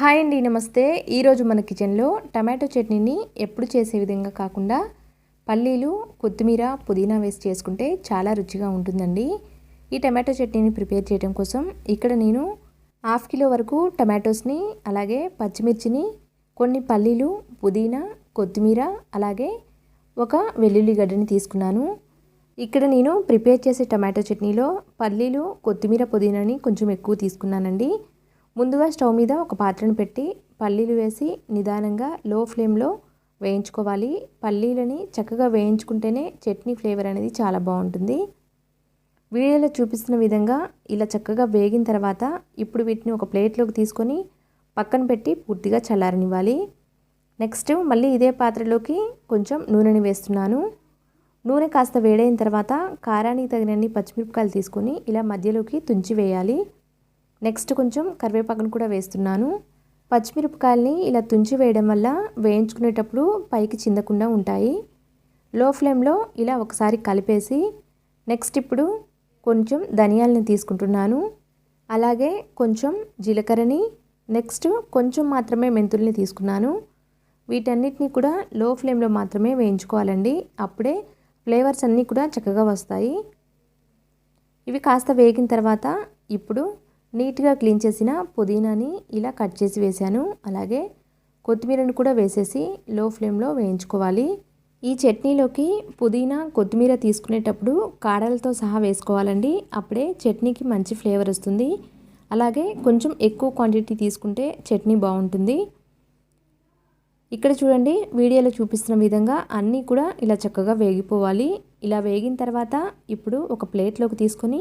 Hi అండి నమస్తే. ఈరోజు మన కిచెన్లో టమాటో చట్నీని ఎప్పుడు చేసే విధంగా కాకుండా పల్లీలు కొత్తిమీర పుదీనా వేసి చేసుకుంటే చాలా రుచిగా ఉంటుందండి. ఈ టమాటో చట్నీని ప్రిపేర్ చేయడం కోసం ఇక్కడ నేను హాఫ్ కిలో వరకు టమాటోస్ని అలాగే పచ్చిమిర్చిని కొన్ని పల్లీలు పుదీనా కొత్తిమీర అలాగే ఒక వెల్లుల్లి గడ్డని తీసుకున్నాను. ఇక్కడ నేను ప్రిపేర్ చేసే టమాటో చట్నీలో పల్లీలు కొత్తిమీర పుదీనాని కొంచెం ఎక్కువ తీసుకున్నానండి. ముందుగా స్టవ్ మీద ఒక పాత్రను పెట్టి పల్లీలు వేసి నిదానంగా లో ఫ్లేమ్లో వేయించుకోవాలి. పల్లీలని చక్కగా వేయించుకుంటేనే చట్నీ ఫ్లేవర్ అనేది చాలా బాగుంటుంది. వీడియోలో చూపిస్తున్న విధంగా ఇలా చక్కగా వేగిన తర్వాత ఇప్పుడు వీటిని ఒక ప్లేట్లోకి తీసుకొని పక్కన పెట్టి పూర్తిగా చల్లారనివ్వాలి. నెక్స్ట్ మళ్ళీ ఇదే పాత్రలోకి కొంచెం నూనెని వేస్తున్నాను. నూనె కాస్త వేడైన తర్వాత కారానికి తగినన్ని పచ్చిమిరపకాయలు తీసుకొని ఇలా మధ్యలోకి తుంచి వేయాలి. నెక్స్ట్ కొంచెం కరివేపాకును కూడా వేస్తున్నాను. పచ్చిమిరపకాయల్ని ఇలా తుంచి వేయడం వల్ల వేయించుకునేటప్పుడు పైకి చిందకుండా ఉంటాయి. లో ఫ్లేమ్లో ఇలా ఒకసారి కలిపేసి నెక్స్ట్ ఇప్పుడు కొంచెం ధనియాలని తీసుకుంటున్నాను. అలాగే కొంచెం జీలకర్రని నెక్స్ట్ కొంచెం మాత్రమే మెంతుల్ని తీసుకున్నాను. వీటన్నిటిని కూడా లో ఫ్లేమ్లో మాత్రమే వేయించుకోవాలండి. అప్పుడే ఫ్లేవర్స్ అన్నీ కూడా చక్కగా వస్తాయి. ఇవి కాస్త వేగిన తర్వాత ఇప్పుడు నీట్గా క్లీన్ చేసిన పుదీనాని ఇలా కట్ చేసి వేశాను. అలాగే కొత్తిమీరను కూడా వేసేసి లో ఫ్లేమ్లో వేయించుకోవాలి. ఈ చట్నీలోకి పుదీనా కొత్తిమీర తీసుకునేటప్పుడు కాడలతో సహా వేసుకోవాలండి. అప్పుడే చట్నీకి మంచి ఫ్లేవర్ వస్తుంది. అలాగే కొంచెం ఎక్కువ క్వాంటిటీ తీసుకుంటే చట్నీ బాగుంటుంది. ఇక్కడ చూడండి వీడియోలో చూపిస్తున్న విధంగా అన్నీ కూడా ఇలా చక్కగా వేగిపోవాలి. ఇలా వేగిన తర్వాత ఇప్పుడు ఒక ప్లేట్లోకి తీసుకొని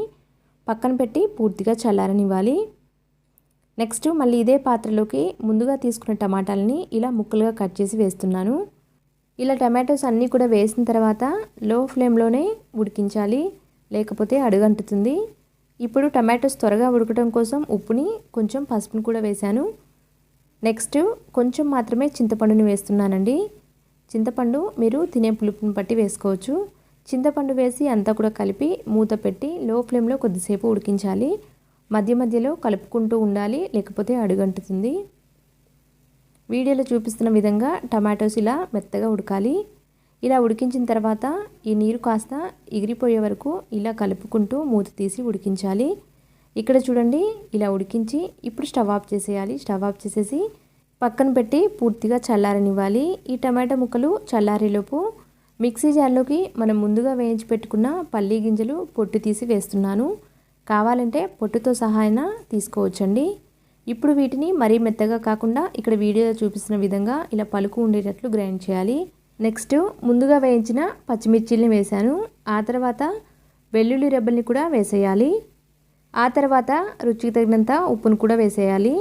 పక్కన పెట్టి పూర్తిగా చల్లారనివ్వాలి. నెక్స్ట్ మళ్ళీ ఇదే పాత్రలోకి ముందుగా తీసుకున్న టమాటాలని ఇలా ముక్కలుగా కట్ చేసి వేస్తున్నాను. ఇలా టమాటోస్ అన్నీ కూడా వేసిన తర్వాత లో ఫ్లేమ్లోనే ఉడికించాలి. లేకపోతే అడుగంటుతుంది. ఇప్పుడు టమాటోస్ త్వరగా ఉడకడం కోసం ఉప్పుని కొంచెం పసుపుని కూడా వేశాను. నెక్స్ట్ కొంచెం మాత్రమే చింతపండుని వేస్తున్నానండి. చింతపండు మీరు తినే పులుపుని బట్టి వేసుకోవచ్చు. చింతపండు వేసి అంతా కూడా కలిపి మూత పెట్టి లో ఫ్లేమ్లో కొద్దిసేపు ఉడికించాలి. మధ్య మధ్యలో కలుపుకుంటూ ఉండాలి లేకపోతే అడుగంటుతుంది. వీడియోలో చూపిస్తున్న విధంగా టమాటోస్ ఇలా మెత్తగా ఉడకాలి. ఇలా ఉడికించిన తర్వాత ఈ నీరు కాస్త ఎగిరిపోయే వరకు ఇలా కలుపుకుంటూ మూత తీసి ఉడికించాలి. ఇక్కడ చూడండి ఇలా ఉడికించి ఇప్పుడు స్టవ్ ఆఫ్ చేసేయాలి. స్టవ్ ఆఫ్ చేసేసి పక్కన పెట్టి పూర్తిగా చల్లారనివ్వాలి. ఈ టమాటా ముక్కలు చల్లారేలోపు మిక్సీ జార్లోకి మనం ముందుగా వేయించి పెట్టుకున్న పల్లీ గింజలు పొట్టు తీసి వేస్తున్నాను. కావాలంటే పొట్టుతో సహాయన తీసుకోవచ్చండి. ఇప్పుడు వీటిని మరీ మెత్తగా కాకుండా ఇక్కడ వీడియోలో చూపిస్తున్న విధంగా ఇలా పలుకు ఉండేటట్లు గ్రైండ్ చేయాలి. నెక్స్ట్ ముందుగా వేయించిన పచ్చిమిర్చిల్ని వేశాను. ఆ తర్వాత వెల్లుల్లి రెబ్బల్ని కూడా వేసేయాలి. ఆ తర్వాత రుచికి తగినంత ఉప్పును కూడా వేసేయాలి.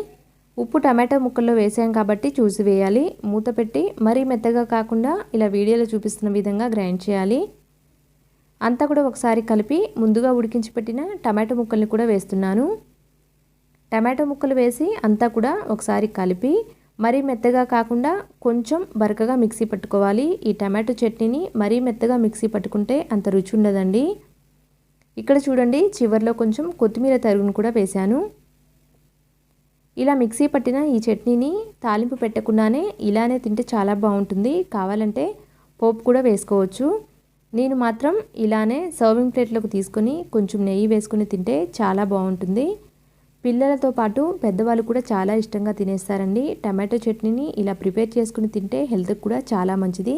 ఉప్పు టమాటో ముక్కల్లో వేసాం కాబట్టి చూసి వేయాలి. మూత పెట్టి మరీ మెత్తగా కాకుండా ఇలా వీడియోలో చూపిస్తున్న విధంగా గ్రైండ్ చేయాలి. అంతా కూడా ఒకసారి కలిపి ముందుగా ఉడికించి పెట్టిన టమాటో ముక్కల్ని కూడా వేస్తున్నాను. టమాటో ముక్కలు వేసి అంతా కూడా ఒకసారి కలిపి మరీ మెత్తగా కాకుండా కొంచెం బరకగా మిక్సీ పట్టుకోవాలి. ఈ టమాటో చట్నీని మరీ మెత్తగా మిక్సీ పట్టుకుంటే అంత రుచి ఉండదండి. ఇక్కడ చూడండి చివరిలో కొంచెం కొత్తిమీర తరుగును కూడా వేశాను. ఇలా మిక్సీ పట్టిన ఈ చట్నీని తాలింపు పెట్టకుండానే ఇలానే తింటే చాలా బాగుంటుంది. కావాలంటే పోపు కూడా వేసుకోవచ్చు. నేను మాత్రం ఇలానే సర్వింగ్ ప్లేట్లోకి తీసుకొని కొంచెం నెయ్యి వేసుకుని తింటే చాలా బాగుంటుంది. పిల్లలతో పాటు పెద్దవాళ్ళు కూడా చాలా ఇష్టంగా తినేస్తారండి. టమాటో చట్నీని ఇలా ప్రిపేర్ చేసుకుని తింటే హెల్త్కి కూడా చాలా మంచిది.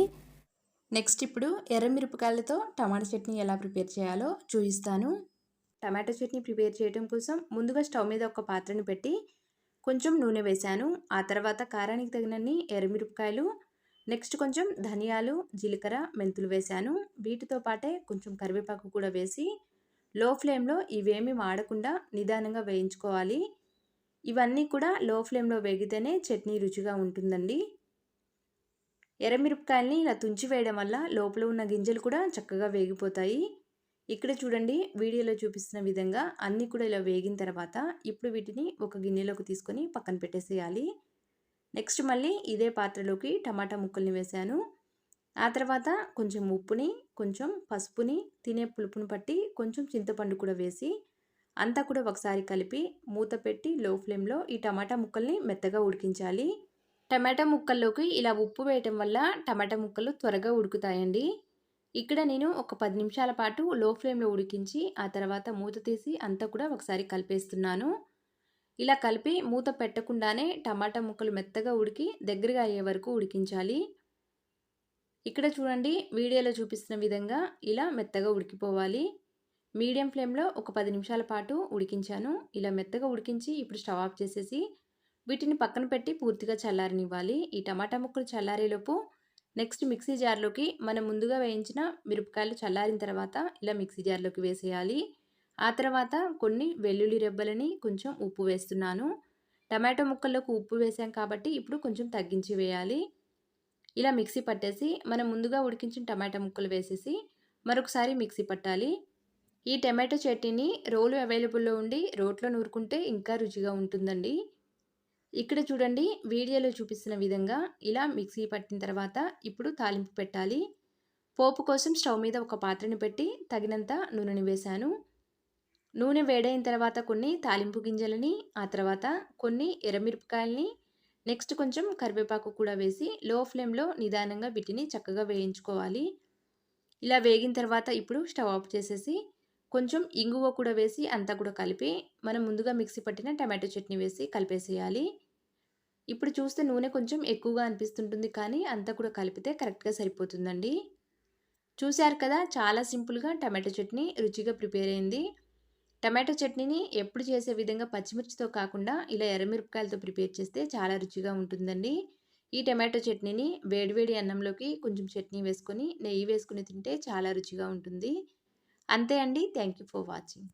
నెక్స్ట్ ఇప్పుడు ఎర్రమిరపకాయలతో టమాటా చట్నీ ఎలా ప్రిపేర్ చేయాలో చూపిస్తాను. టమాటో చట్నీ ప్రిపేర్ చేయడం కోసం ముందుగా స్టవ్ మీద ఒక పాత్రను పెట్టి కొంచెం నూనె వేశాను. ఆ తర్వాత కారానికి తగినన్ని ఎర్రమిరపకాయలు నెక్స్ట్ కొంచెం ధనియాలు జీలకర్ర మెంతులు వేశాను. వీటితో పాటే కొంచెం కరివేపాకు కూడా వేసి లో ఫ్లేమ్లో ఇవేమీ వాడకుండా నిదానంగా వేయించుకోవాలి. ఇవన్నీ కూడా లో ఫ్లేమ్లో వేగితేనే చట్నీ రుచిగా ఉంటుందండి. ఎర్రమిరపకాయల్ని ఇలా తుంచి వేయడం వల్ల లోపల ఉన్న గింజలు కూడా చక్కగా వేగిపోతాయి. ఇక్కడ చూడండి వీడియోలో చూపిస్తున్న విధంగా అన్నీ కూడా ఇలా వేగిన తర్వాత ఇప్పుడు వీటిని ఒక గిన్నెలోకి తీసుకొని పక్కన పెట్టేసేయాలి. నెక్స్ట్ మళ్ళీ ఇదే పాత్రలోకి టమాటా ముక్కల్ని వేశాను. ఆ తర్వాత కొంచెం ఉప్పుని కొంచెం పసుపుని తినే పులుపుని పట్టి కొంచెం చింతపండు కూడా వేసి అంతా కూడా ఒకసారి కలిపి మూత పెట్టి లో ఫ్లేమ్లో ఈ టమాటా ముక్కల్ని మెత్తగా ఉడికించాలి. టమాటా ముక్కల్లోకి ఇలా ఉప్పు వేయటం వల్ల టమాటా ముక్కలు త్వరగా ఉడుకుతాయండి. ఇక్కడ నేను ఒక పది నిమిషాల పాటు లో ఫ్లేమ్లో ఉడికించి ఆ తర్వాత మూత తీసి అంతా కూడా ఒకసారి కలిపేస్తున్నాను. ఇలా కలిపి మూత పెట్టకుండానే టమాటా ముక్కలు మెత్తగా ఉడికి దగ్గరగా అయ్యే వరకు ఉడికించాలి. ఇక్కడ చూడండి వీడియోలో చూపిస్తున్న విధంగా ఇలా మెత్తగా ఉడికిపోవాలి. మీడియం ఫ్లేమ్లో ఒక పది నిమిషాల పాటు ఉడికించాను. ఇలా మెత్తగా ఉడికించి ఇప్పుడు స్టవ్ ఆఫ్ చేసేసి వీటిని పక్కన పెట్టి పూర్తిగా చల్లారనివ్వాలి. ఈ టమాటా ముక్కలు చల్లారేలోపు నెక్స్ట్ మిక్సీ జార్లోకి మనం ముందుగా వేయించిన మిరపకాయలు చల్లారిన తర్వాత ఇలా మిక్సీ జార్లోకి వేసేయాలి. ఆ తర్వాత కొన్ని వెల్లుల్లి రెబ్బలని కొంచెం ఉప్పు వేస్తున్నాను. టమాటో ముక్కల్లోకి ఉప్పు వేసాం కాబట్టి ఇప్పుడు కొంచెం తగ్గించి వేయాలి. ఇలా మిక్సీ పట్టేసి మనం ముందుగా ఉడికించిన టమాటా ముక్కలు వేసేసి మరొకసారి మిక్సీ పట్టాలి. ఈ టమాటో చట్నీని రోలు అవైలబుల్లో ఉండి రోట్లో నూరుకుంటే ఇంకా రుచిగా ఉంటుందండి. ఇక్కడ చూడండి వీడియోలో చూపిస్తున్న విధంగా ఇలా మిక్సీ పట్టిన తర్వాత ఇప్పుడు తాలింపు పెట్టాలి. పోపు కోసం స్టవ్ మీద ఒక పాత్రని పెట్టి తగినంత నూనెని వేశాను. నూనె వేడైన తర్వాత కొన్ని తాలింపు గింజలని ఆ తర్వాత కొన్ని ఎర్రమిరపకాయలని నెక్స్ట్ కొంచెం కరివేపాకు కూడా వేసి లో ఫ్లేమ్లో నిదానంగా వీటిని చక్కగా వేయించుకోవాలి. ఇలా వేగిన తర్వాత ఇప్పుడు స్టవ్ ఆఫ్ చేసేసి కొంచెం ఇంగువ కూడా వేసి అంతా కూడా కలిపి మనం ముందుగా మిక్సీ పట్టిన టమాటో చట్నీ వేసి కలిపేసేయాలి. ఇప్పుడు చూస్తే నూనె కొంచెం ఎక్కువగా అనిపిస్తుంటుంది కానీ అంతా కూడా కలిపితే కరెక్ట్గా సరిపోతుందండి. చూశారు కదా చాలా సింపుల్గా టమాటో చట్నీ రుచిగా ప్రిపేర్ అయింది. టమాటో చట్నీని ఎప్పుడు చేసే విధంగా పచ్చిమిర్చితో కాకుండా ఇలా ఎర్రమిరపకాయలతో ప్రిపేర్ చేస్తే చాలా రుచిగా ఉంటుందండి. ఈ టమాటో చట్నీని వేడివేడి అన్నంలోకి కొంచెం చట్నీ వేసుకొని నెయ్యి వేసుకుని తింటే చాలా రుచిగా ఉంటుంది. అంతే అండి. Thank you for watching.